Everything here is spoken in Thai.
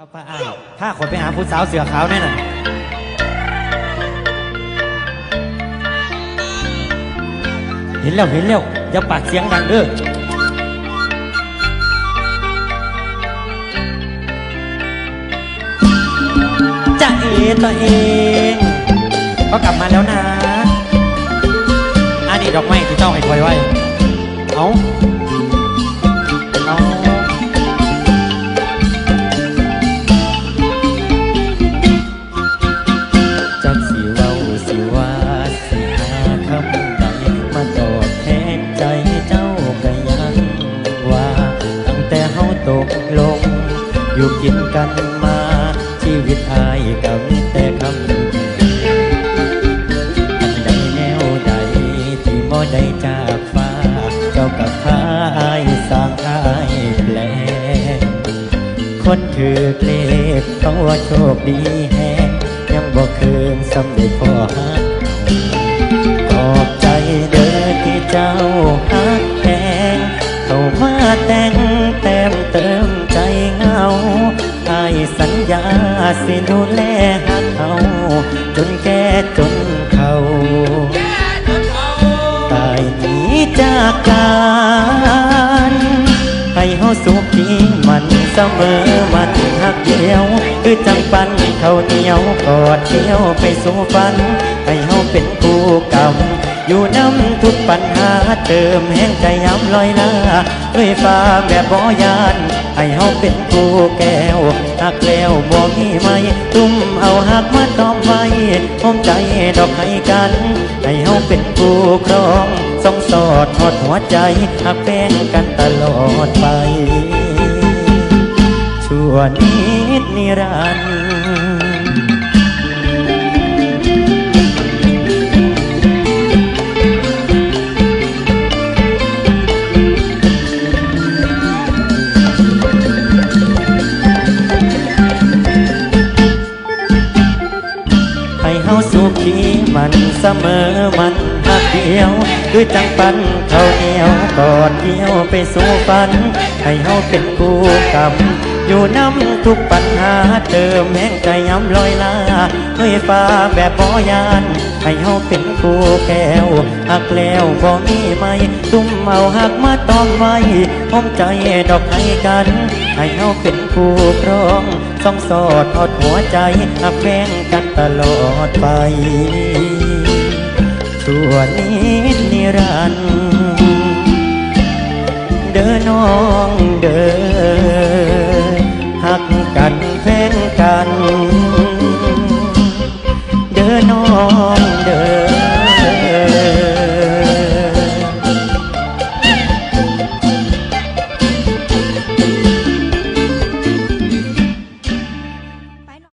ป้าป้าอ้ายถ้าคนไปหาผู้สาวเสือขาวแน่น่ะเห็นแล้วเห็นแล้วอย่าปากเสียงดังเด้อจะเอตัวเองก็กลับมาแล้วนะอันนี้ดอกไม้ที่เจ้าให้คอยไว้เอา ลง อยู่กินกันมา ชีวิตอายก็มีแต่คำดีอันใดแนวใดที่บ่ได้จากฟ้า เจ้ากับพาอายสร้างอายแปลงคนถือเลขเขาว่าโชคดีแฮงยังบอกคืนสำเร็จพอฮักขอบ สิดูแลฮักเขา จนแก่จนเขาตายหนีจากกันให้เฮาสุขีมันเสมอมันหักเดียว คือจังปันเขาเหนียวกอดเที่ยวไปสู่ฝัน ให้เฮาเป็นคู่กรรมอยู่น้ำทุกปัญหาเติมแห้งใจย้ำลอยลาด้วยฟ้าแบบบ่ยาน ให้เฮาเป็นคู่แก้ว หักแล้วบอกให้ไม่ตุ้มเอาหักมาตอมไฟหอมใจดอกให้กัน ให้เฮาเป็นคู่ครองส่องสอดทอดหัวใจหักแฟนกันตลอดไปชั่วนิดนิรันดร์ มันเสมอมันหักเดียว คือจังปันเขาเหนียวกอดเดียวไปสู่ฝัน ให้เฮาเป็นคู่กรรมอยู่น้ำทุกปัญหาเติมแห่งใจย้ำลอยลาด้วยฟ้าแบบบ่ยาน ให้เฮาเป็นคู่แก้วหักแล้วบ่มีไม่ตุ้มเอาหักมาตอมไว้พมใจดอกให้กัน ให้เฮาเป็นคู่ครอง สองสอดทอดหัวใจหักแพงกันตลอดไปชั่วนิดนิรันดร์เดินน้องเดินหักกันแพงกัน เดินน้องเดิน